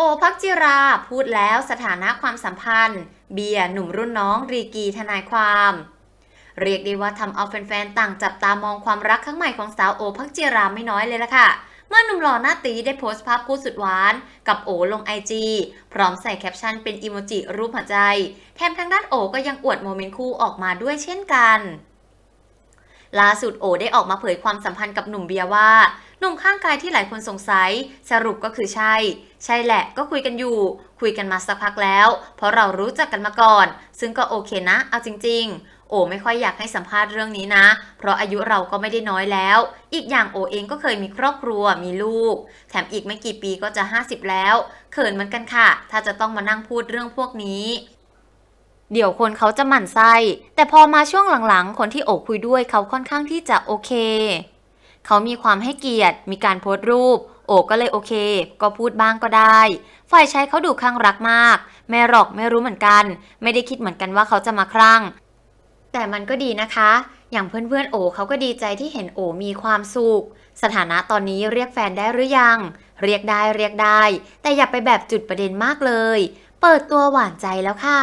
โอพักจิราพูดแล้วสถานะความสัมพันธ์ เบียร์หนุ่มรุ่นน้องรีกีทนายความ เรียกได้ว่าทำเอาแฟนๆ ต่างจับตามองความรักครั้งใหม่ของสาวโอพักจิราไม่น้อยเลยล่ะค่ะ เมื่อหนุ่มหล่อหน้าตีได้โพสต์ภาพคู่สุดหวาน กับโอลงไอจีพร้อมใส่แคปชั่นเป็นอีโมจิรูปหัวใจ แถมทางด้านโอก็ยังอวดโมเมนต์คู่ออกมาด้วยเช่นกันล่าสุดโอได้ออกมาเผยความสัมพันธ์กับหนุ่มเบียร์ว่า หนุ่มข้างกายที่หลายคนสงสัย สรุปก็คือใช่ ใช่แหละก็คุยกันอยู่ คุยกันมาสักพักแล้ว เพราะเรารู้จักกันมาก่อน ซึ่งก็โอเคนะ เอาจริง ๆ โอไม่ค่อยอยากให้สัมภาษณ์เรื่องนี้นะ เพราะอายุเราก็ไม่ได้น้อยแล้ว อีกอย่างโอเองก็เคยมีครอบครัวมีลูก แถมอีกไม่กี่ปีก็จะ 50 แล้ว เขินเหมือนกันค่ะ ถ้าจะต้องมานั่งพูดเรื่องพวกนี้เดี๋ยวคนเขาจะหมั่นไส้ แต่พอมาช่วงหลังๆ คนที่โอบคุยด้วยเขาค่อนข้างที่จะโอเค เขามีความให้เกียรติ มีการโพสต์รูป โอก็เลยโอเค ก็พูดบ้างก็ได้ ฝ่ายชายเขาดูคลั่งรักมาก แม่หรอกไม่รู้เหมือนกัน ไม่ได้คิดเหมือนกันว่าเขาจะมาคลั่ง แต่มันก็ดีนะคะ อย่างเพื่อนๆโอเขาก็ดีใจที่เห็นโอมีความสุข สถานะตอนนี้เรียกแฟนได้หรือยัง เรียกได้เรียกได้ แต่อย่าไปแบบจุดประเด็นมากเลย เปิดตัวหวานใจแล้วค่ะ